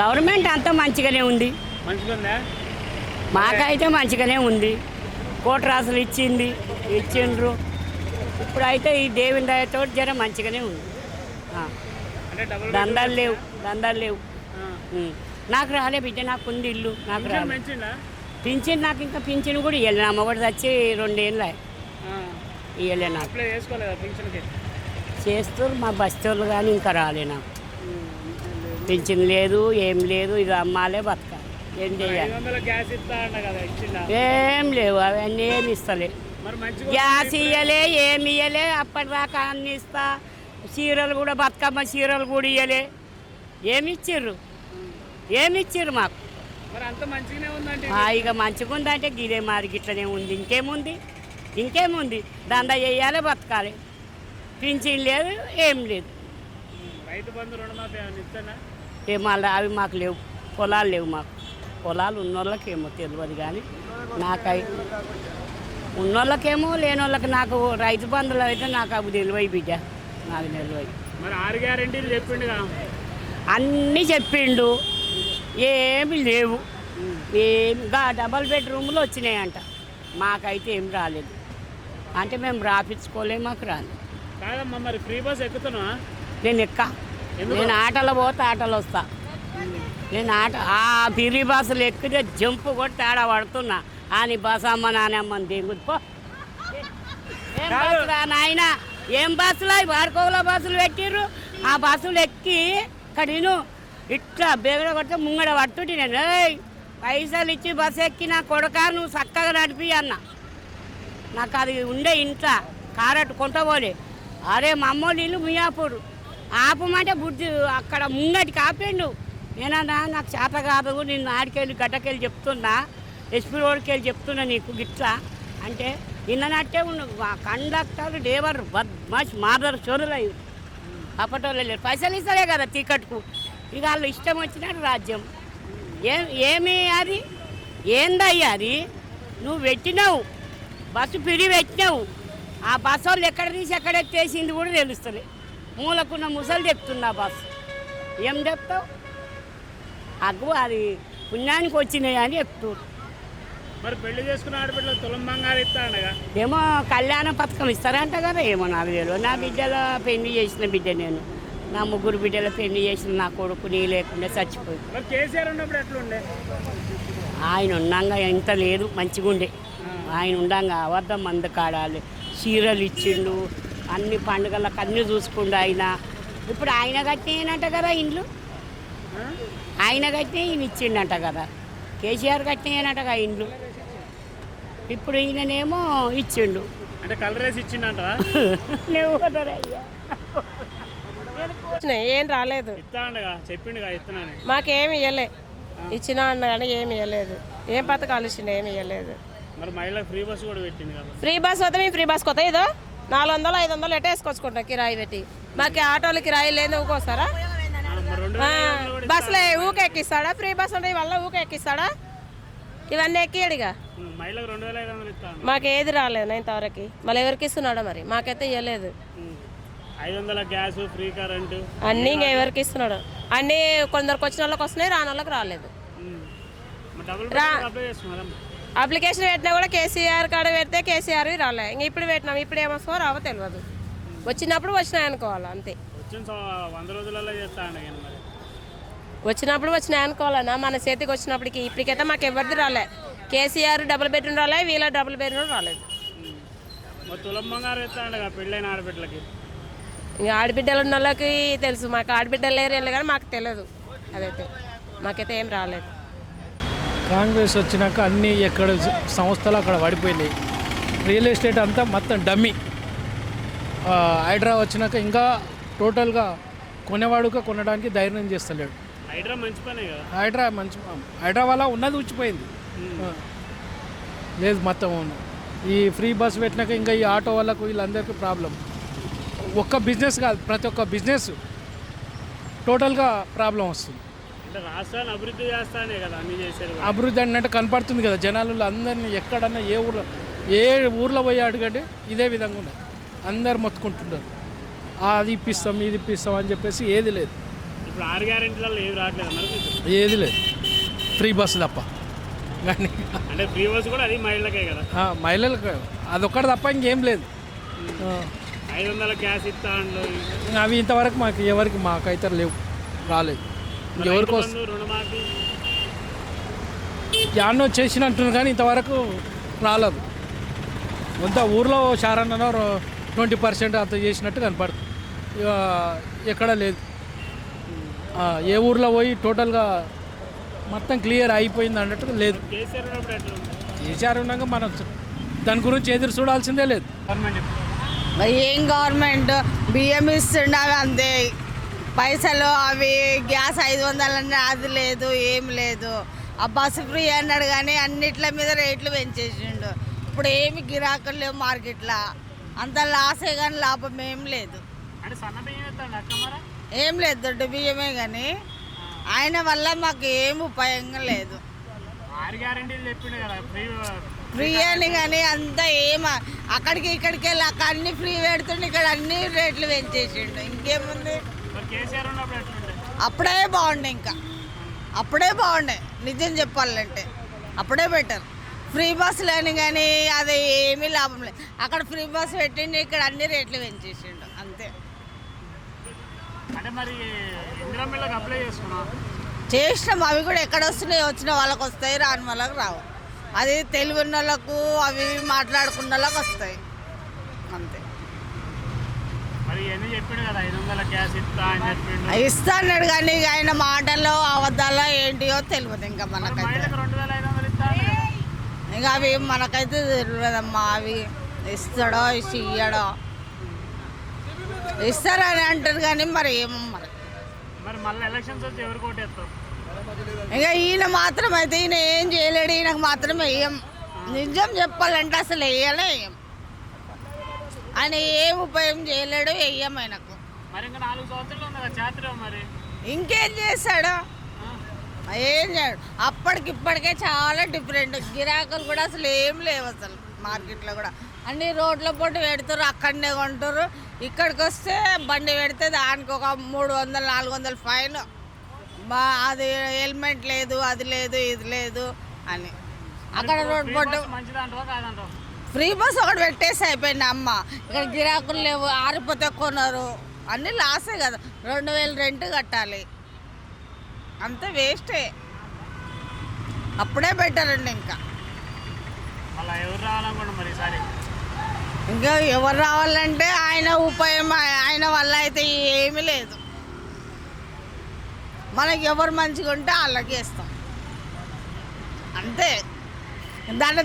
Government అంతా మంచిగానే ఉంది. మాకైతే మంచిగానే ఉంది. కోట్రాసులు ఇచ్చింది ఇచ్చిండ్రు. ఇప్పుడైతే ఈ దేవుని దయతో జర మంచిగానే ఉంది. దందాలు లేవు దందాలు లేవు. నాకు రాలే బిడ్డ నాకు ఉంది ఇల్లు నాకు పింఛన్ రాలే. పెంచిందా పింఛన్ నాకు ఇంకా పింఛన్ కూడా ఇవ్వలే నా మొగడు వచ్చి రెండేళ్ళు. ఇవ్వలే నాకు. చేస్తారు మా బస్తోళ్ళు కానీ ఇంకా రాలే నాకు. పింఛన్ లేదు ఏం లేదు ఇది అమ్మాలే బతకాలి. ఏం చేయాలి? ఏం లేవు అవన్నీ ఏమి ఇస్తలే. గ్యాస్ ఇయ్యలే ఏమి ఇయ్యలే అప్పటిదాకా అన్ని ఇస్తా. చీరలు కూడా బతుకమ్మ చీరలు కూడా ఇయ్యలే. ఏమి ఇచ్చిర్రు? ఏమి ఇచ్చిర్రు మాకు? హాయిగా మంచిగా ఉందంటే గిదే మారి గిట్లనే ఉంది. ఇంకేముంది? ఇంకేముంది? దందా చేయాలి బతకాలి. పింఛన్ లేదు ఏం లేదు. రైతు బంధు రుణమాఫీ ఏమైనా ఇస్తానా ఏ మళ్ళీ అవి మాకు లేవు. పొలాలు లేవు మాకు. పొలాలు ఉన్నోళ్ళకేమో తెలియదు కానీ నాకై ఉన్నోళ్ళకేమో లేని వాళ్ళకి నాకు రైతు బంధువులు అయితే నాకు అవి తెలివై బిడ్డ. నాకు తెలివై మరి ఆరు గ్యారెంటీలు చెప్పిండుగా? అన్నీ చెప్పిండు. ఏమి లేవు. ఏమి డబల్ బెడ్రూమ్లు వచ్చినాయంట. మాకైతే ఏం రాలేదు. అంటే మేము రాపించుకోలే మాకు రాలేదు. కాదమ్మా మరి ఫ్రీ బస్ ఎక్కుతున్నా నేను ఎక్క? నేను ఆటలో పోతే ఆటలో వస్తా. నేను ఆట ఆ పిరి బస్సులు ఎక్కితే జంపు కొట్టి ఆడ పడుతున్నా. అని బస్ అమ్మ నానమ్మని దిగుదు పో. ఏం కాదు. బస్సులా నాయన? ఏం బస్సులు? అవి వాడుకోగల బస్సులు పెట్టిర్రు? ఆ బస్సులు ఎక్కి కడిను ఇట్లా బెగడ కొడితే ముంగడ పడుతుంటే నేను. "ఏయ్, పైసలు ఇచ్చి బస్సు ఎక్కి నా కొడక నువ్వు చక్కగా నడిపి అన్న. నాకు అది ఉండే ఇంట్లో. కారట్ కొంటపోలే అరే మా అమ్మోళ్ళు ఇల్లు మియాపూర్. ఆపమంటే బుద్ధి అక్కడ ముంగటికి ఆపిండు నేనన్నా నాకు చేత కాదు నిన్ను ఆడికెళ్ళి గడ్డకెళ్ళి చెప్తున్నా. ఎస్పీ రోడ్కి వెళ్ళి చెప్తున్నా నీకు గిట్లా. అంటే నిన్ననట్టే ఉండు మా కండక్టర్ డ్రైవర్ బద్మాష్ మాదర్ చోరులు అయ్యి అప్పటోళ్ళు లేరు పైసలు ఇస్తలే కదా టికెట్కు. ఇక వాళ్ళు ఇష్టం వచ్చినట్టు రాజ్యం. ఏం ఏమి అది? ఏందయ్యా అది? నువ్వు పెట్టినావు. బస్సు పిడి పెట్టినావు. ఆ బస్సు వాళ్ళు ఎక్కడ తీసి ఎక్కడ ఎత్తేసింది కూడా తెలుస్తలే. మూలకున్న ముసలు చెప్తున్నా బస్సు ఏం చెప్తావు? అగ్గు అది పుణ్యానికి వచ్చినాయి అని చెప్తారు మరి పెళ్ళి చేసుకున్న ఆడపిల్లలు తులం బంగారు ఇస్తా అనగా? ఏమో కళ్యాణ పథకం ఇస్తారంట కదా ఏమో నాకు తెలియదు. నా బిడ్డల పెళ్ళి చేసిన బిడ్డ నేను. నా ముగ్గురు బిడ్డల పెళ్ళి చేసిన నా కొడుకు నీ లేకుండా చచ్చిపోయి కేసీఆర్ ఉన్నప్పుడు ఎట్లుండే? ఆయన ఉండంగా ఇంత లేదు మంచిగా ఉండే ఆయన ఉండంగా అబద్ధం మంద కాడాలి చీరలు ఇచ్చిండు అన్ని పండుగలకు అన్నీ చూసుకుండు ఆయన. ఇప్పుడు ఆయన కట్టినంట కదా ఇండ్లు? ఆయన కట్టిన ఈయన ఇచ్చిండంట కదా. కేసీఆర్ కట్టినట ఇండ్లు. ఇప్పుడు ఈయననేమో ఇచ్చిండు. అంటే కలర్ వేసి ఇచ్చిండంట ఏం రాలేదు. ఇస్తున్నాను మాకేమి ఇవ్వలే ఇచ్చినా అన్న కానీ ఏమి ఇవ్వలేదు ఏం పథకాలు ఇచ్చిండు ఏమి ఇవ్వలేదు మరి మహిళలకు ఫ్రీ బస్ కూడా పెట్టింది కదా ఫ్రీ బస్ వస్తే మేము ఫ్రీ బస్ కొత్త ఇదో? నాలుగు వందలు ఐదు వందలు ఎట్ట వేసుకొచ్చుకుంటాం కిరాయి పెట్టి. మాకు ఆటోలు కిరాయి లేదు ఊకోస్తారా బస్సులో ఊకే ఎక్కిస్తాడా? ఫ్రీ బస్ ఉంటే వల్ల ఊకే ఎక్కిస్తాడా? ఇవన్నీ ఎక్కియడుగా. మాకు ఏది రాలేదు ఇంతవరకు. మళ్ళీ ఎవరికి ఇస్తున్నాడో మరి? మాకైతే ఇవ్వలేదు ఐదు వందల గ్యాస్ ఫ్రీ కరెంటు. అన్నీ ఇంకా ఎవరికి ఇస్తున్నాడు? అన్నీ కొందరికి వచ్చిన వాళ్ళకి వస్తున్నాయి రాని వాళ్ళకి రాలేదు. అప్లికేషన్ పెట్టినా కూడా కేసీఆర్ కాడ పెడితే కేసీఆర్ రాలే. ఇంక ఇప్పుడు పెట్టినాం. ఇప్పుడు ఏమొస్తావో రావో తెలియదు వచ్చినప్పుడు వచ్చినాయి అనుకోవాలి అంతే. వచ్చినప్పుడు వచ్చినాయి అనుకోవాలన్నా మన చేతికి వచ్చినప్పటికి ఇప్పటికైతే మాకు ఎవరిది రాలే. కేసీఆర్ డబుల్ బెడ్రూమ్ రాలే వీళ్ళ డబుల్ బెడ్రూమ్ రాలేదు. పెళ్ళైన ఆడబిడ్డలకి? ఇంకా ఆడబిడ్డలు ఉన్న వాళ్ళకి తెలుసు. మాకు ఆడబిడ్డలు లేరు వెళ్ళి కానీ మాకు తెలియదు అదైతే మాకైతే ఏం రాలేదు. కాంగ్రెస్ వచ్చినాక అన్ని ఎక్కడ సంస్థలు అక్కడ పడిపోయినాయి. రియల్ ఎస్టేట్ అంతా మొత్తం డమ్మి. హైడ్రా వచ్చినాక ఇంకా టోటల్గా కొనేవాడుగా కొనడానికి ధైర్యం చేస్తలేడు. హైడ్రా మంచి పనే కదా? హైడ్రా మంచి హైడ్రా వల్ల ఉన్నది ఉచ్చిపోయింది. లేదు మొత్తం ఈ ఫ్రీ బస్ పెట్టినాక ఇంకా ఈ ఆటో వాళ్ళకు వీళ్ళందరికీ ప్రాబ్లం. ఒక్క బిజినెస్ కాదు ప్రతి ఒక్క బిజినెస్ టోటల్గా ప్రాబ్లం వస్తుంది. అంటే రాష్ట్రాన్ని అభివృద్ధి చేస్తానే కదా అన్ని కూడా. అభివృద్ధి అన్నట్టు కనపడుతుంది కదా జనాలు అందరినీ ఎక్కడన్నా ఏ ఊర్లో ఏ ఊర్లో పోయి అడగండి ఇదే విధంగా ఉన్నది అందరు మొత్తుకుంటున్నారు. అది ఇప్పిస్తాం ఇది ఇప్పిస్తాం అని చెప్పేసి ఏది లేదు. ఇప్పుడు ఆరు గ్యారెంటీలలో ఏవి రావట్లేదు? ఏది లేదు. ఫ్రీ బస్సు తప్ప. కానీ అంటే ఫ్రీ బస్ కూడా అది మహిళలకే కదా. మహిళలకు. అదొక్కటి తప్ప ఇంకేం లేదు. ఐదు వందల గ్యాస్ ఇస్తా అవి ఇంతవరకు మాకు ఎవరికి మాకైతే లేవు రాలేదు. బంధు రుణమాఫీ. యాన్నో చేసినట్టున్నారు కానీ ఇంతవరకు రాలేదు. కొంత ఊర్లో శారన్నో ట్వంటీ పర్సెంట్ అంత చేసినట్టు కనపడుతుంది. ఇక ఎక్కడ లేదు. ఏ ఊర్లో పోయి టోటల్గా మొత్తం క్లియర్ అయిపోయింది అన్నట్టు లేదు. కేసీఆర్ ఉండగా మనం దాని గురించి ఎదురు చూడాల్సిందే లేదు. గవర్నమెంట్ ఏం గవర్నమెంట్? బియ్యం ఇస్తుండవి అంతే. పైసలు అవి గ్యాస్ ఐదు వందలు అది లేదు ఏం లేదు. ఆ బస్సు ఫ్రీ అన్నాడు కానీ అన్నిట్ల మీద రేట్లు పెంచేసిండు. ఇప్పుడు ఏమి గిరాకులు లేవు మార్కెట్లో. అంత లాసే కానీ లాభం ఏం లేదు. ఏం లేదు దొడ్డు బియ్యమే కానీ ఆయన వల్ల మాకు ఏం ఉపయోగం లేదు. ఫ్రీ అని కానీ అంతా ఏమ అక్కడికి ఇక్కడికి వెళ్ళి అక్కడ అన్ని ఫ్రీ పెడుతుండే ఇక్కడ అన్ని రేట్లు పెంచేసిండు. ఇంకేముంది? అప్పుడే బాగుండే ఇంకా. అప్పుడే బాగుండే నిజం చెప్పాలంటే. అప్పుడే బెటర్ ఫ్రీ బస్సులు అని కానీ అది ఏమీ లాభం లేదు. అక్కడ ఫ్రీ బస్ పెట్టిండు ఇక్కడ అన్ని రేట్లు పెంచేసిండు అంతే. అంటే మరి అప్లై చేసినాం అవి కూడా ఎక్కడ వస్తున్నాయి వచ్చిన వాళ్ళకి వస్తాయి రాని వాళ్ళకి రావు. అది తెలివి ఉన్న వాళ్ళకు అవి మాట్లాడుకున్న వాళ్ళకి వస్తాయి అంతే మరి ఇవన్నీ చెప్పిండు కదా ఐదు వందల గ్యాస్ ఇస్తా అన్నాడు కానీ ఆయన మాటల్లో అబద్ధాలో ఏంటియో తెలియదు ఇంకా మనకైతే. ఇంకా అవి మనకైతే తెలియదమ్మా అవి ఇస్తాడో ఇయ్యడో. ఇస్తారని అంటారు కానీ మరి ఏమో మరి? ఇక ఈయన మాత్రం అయితే ఈయన ఏం చేయలేడు ఈయనకు మాత్రం వేయం నిజం చెప్పాలంటే అసలు వేయలే వేయం ఆయన ఏం ఉపయోగం చేయలేడు వేయం ఆయనకు. మరి ఇంకా నాలుగు సంవత్సరాలు ఉంది కదా చాత్ర మరి? ఇంకేం చేస్తాడు? ఏం చేయడు. అప్పటికి ఇప్పటికే చాలా డిఫరెంట్ గిరాకులు కూడా అసలు ఏం లేవు అసలు మార్కెట్లో కూడా. అన్ని రోడ్ల పొట్టు పెడతారు అక్కడనే కొంటారు ఇక్కడికి వస్తే బండి పెడితే దానికి ఒక మూడు వందలు నాలుగు వందలు ఫైన్. బా అది హెల్మెట్ లేదు అది లేదు ఇది లేదు అని. అక్కడ రోడ్ పొట్టు కాదంటావా? ఫ్రీ బస్ ఒకటి పెట్టేసి అయిపోయింది అమ్మ. ఇక్కడ గిరాకులు లేవు ఆరిపోతే కొనరు. అన్నీ లాసే కదా. రెండు వేలు రెంట్ కట్టాలి. అంతే వేస్టే అప్పుడే అండి ఇంకా. ఇంకా ఎవరు రావాలంటే ఆయన ఉపాయం ఆయన వల్ల అయితే ఏమీ లేదు. మనకి ఎవరు మంచిగా ఉంటే వాళ్ళకి ఇస్తాం అంతే. దాన్ని